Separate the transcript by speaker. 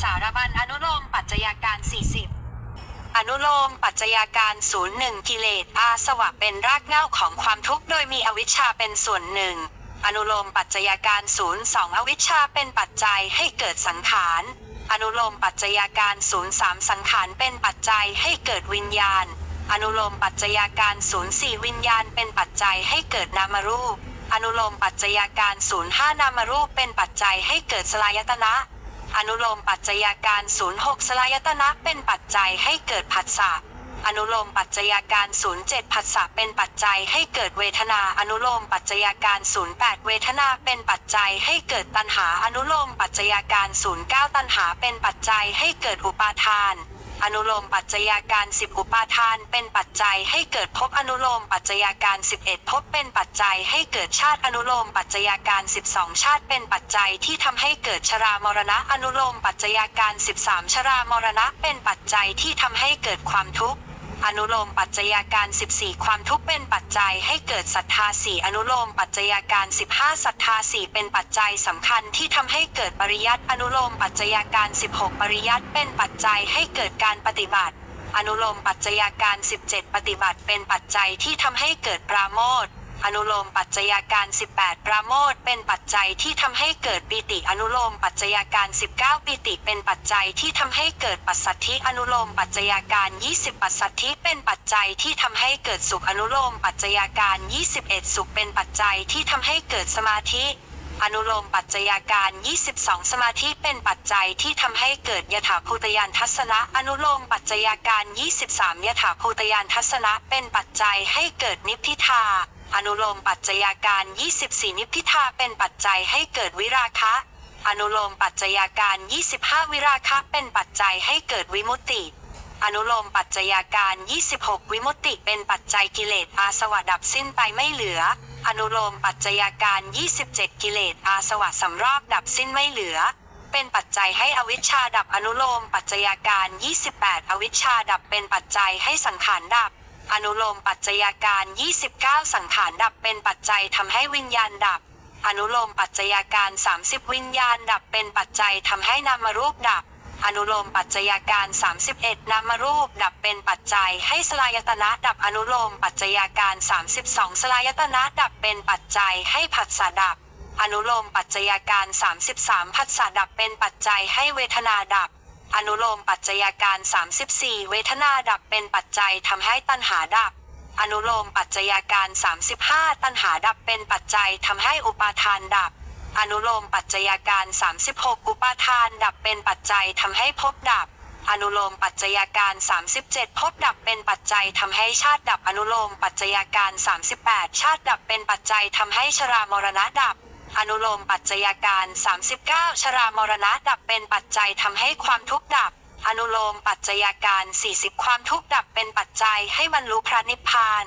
Speaker 1: สารบัญอนุโลมปัจจัยาการ 40 อนุโลมปัจจัยาการ 01 กิเลสอาสวะเป็นรากเหง้าของความทุกข์โดยมีอวิชชาเป็นส่วนหนึ่ง อนุโลมปัจจัยาการ 02 อวิชชาเป็นปัจจัยให้เกิดสังขาร อนุโลมปัจจัยาการ 03 สังขารเป็นปัจจัยให้เกิดวิญญาณ อนุโลมปัจจัยาการ 04 วิญญาณเป็นปัจจัยให้เกิดนามรูปอนุโลมปัจจัยาการ05นามรูปเป็นปัจจัยให้เกิดสลายตนะ อนุโลมปัจจัยาการ06สลายตนะเป็นปัจจัยให้เกิดผัสสะอนุโลมปัจจัยาการ 07 ผัสสะเป็นปัจจัยให้เกิดเวทนา อนุโลมปัจจัยาการ 08 เวทนาเป็นปัจจัยให้เกิดตัณหา อนุโลมปัจจัยาการ 09 ตัณหาเป็นปัจจัยให้เกิดอุปาทาน อนุโลมปัจจัยาการ 10 อุปาทาน เป็นปัจจัยให้เกิดภพอนุโลมปัจจัยาการ 11ภพเป็นปัจจัยให้เกิดชาติอนุโลมปัจจัยาการ 12 ชาติเป็นปัจจัยที่ทำให้เกิดชรามรณะอนุโลมปัจจัยาการ 13 ชรามรณะเป็นปัจจัยที่ทำให้เกิดความทุกข์ อนุโลมปัจจัยาการ 14 ความทุกข์เป็นปัจจัยให้เกิดศรัทธาสี่อนุโลมปัจจัยาการ 15ศรัทธาสี่เป็นปัจจัยสำคัญที่ทำให้เกิดปริยัติอนุโลมปัจจัยาการ 16 ปริยัติเป็นปัจจัยให้เกิดการปฏิบัติ อนุโลมปัจจัยาการ 17 ปฏิบัติเป็นปัจจัยที่ทำให้เกิดปราโมทย์ อนุโลมปัจจัยาการ 18 ปราโมทเป็นปัจจัยที่ทำให้เกิดปิติอนุโลมปัจจัยาการ 19 ปิติเป็นปัจจัยที่ทำให้เกิดปัสสัทธิอนุโลมปัจจัยาการ 20 ปัสสัทธิเป็นปัจจัยที่ทำให้เกิดสุขอนุโลมปัจจัยาการ 21 สุขเป็นปัจจัยที่ทำให้เกิดสมาธิอนุโลมปัจจัยาการ 22 สมาธิเป็นปัจจัยที่ทำให้เกิดยถาภูตยานทัศนะ อนุโลมปัจจัยาการ 23 ยถาภูตยานทัศนะเป็นปัจจัยให้เกิดนิพพิทา อนุโลมปัจจัยาการ 24 นิพพิทาเป็นปัจจัยให้เกิดวิราคะ อนุโลมปัจจัยาการ 25 วิราคะเป็นปัจจัยให้เกิดวิมุตติ อนุโลมปัจจัยาการ 26 วิมุตติเป็นปัจจัยกิเลสอาสวะดับสิ้นไปไม่เหลือ อนุโลมปัจจัยาการ 27 กิเลสอาสวะสำรอกดับสิ้นไม่เหลือเป็นปัจจัยให้อวิชชาดับอนุโลมปัจจัยาการ 28 อวิชชาดับเป็นปัจจัยให้สังขารดับ อนุโลมปัจจัยาการ 29 สังขารดับเป็นปัจจัยทำให้วิญญาณดับ อนุโลมปัจจัยาการ 30 วิญญาณดับเป็นปัจจัยทำให้นามรูปดับ อนุโลมปัจจัยาการ 31 นามรูปดับเป็นปัจจัยให้สลายตนะดับอนุโลมปัจจัยาการ 32 สลายตนะดับเป็นปัจจัยให้ผัสสะดับ อนุโลมปัจจัยาการ 33 ผัสสะดับเป็นปัจจัยให้เวทนาดับ อนุโลมปัจจัยาการ 34 เวทนาดับเป็นปัจจัยทำให้ตัณหาดับ อนุโลมปัจจัยาการ 35 ตัณหาดับเป็นปัจจัยทำให้อุปาทานดับ อนุโลมปัจจัยาการ 36 อุปาทานดับเป็นปัจจัยทำให้ภพดับ อนุโลมปัจจัยาการ 37ภพดับเป็นปัจจัยทำให้ชาติดับ อนุโลมปัจจัยาการ 38 ชาติดับเป็นปัจจัยทำให้ชรามรณะดับ อนุโลมปัจจัยาการ 39 ชรามรณะดับเป็นปัจจัยทำให้ความทุกข์ดับ อนุโลมปัจจัยาการ 40 ความทุกข์ดับเป็นปัจจัยให้บรรลุพระนิพพาน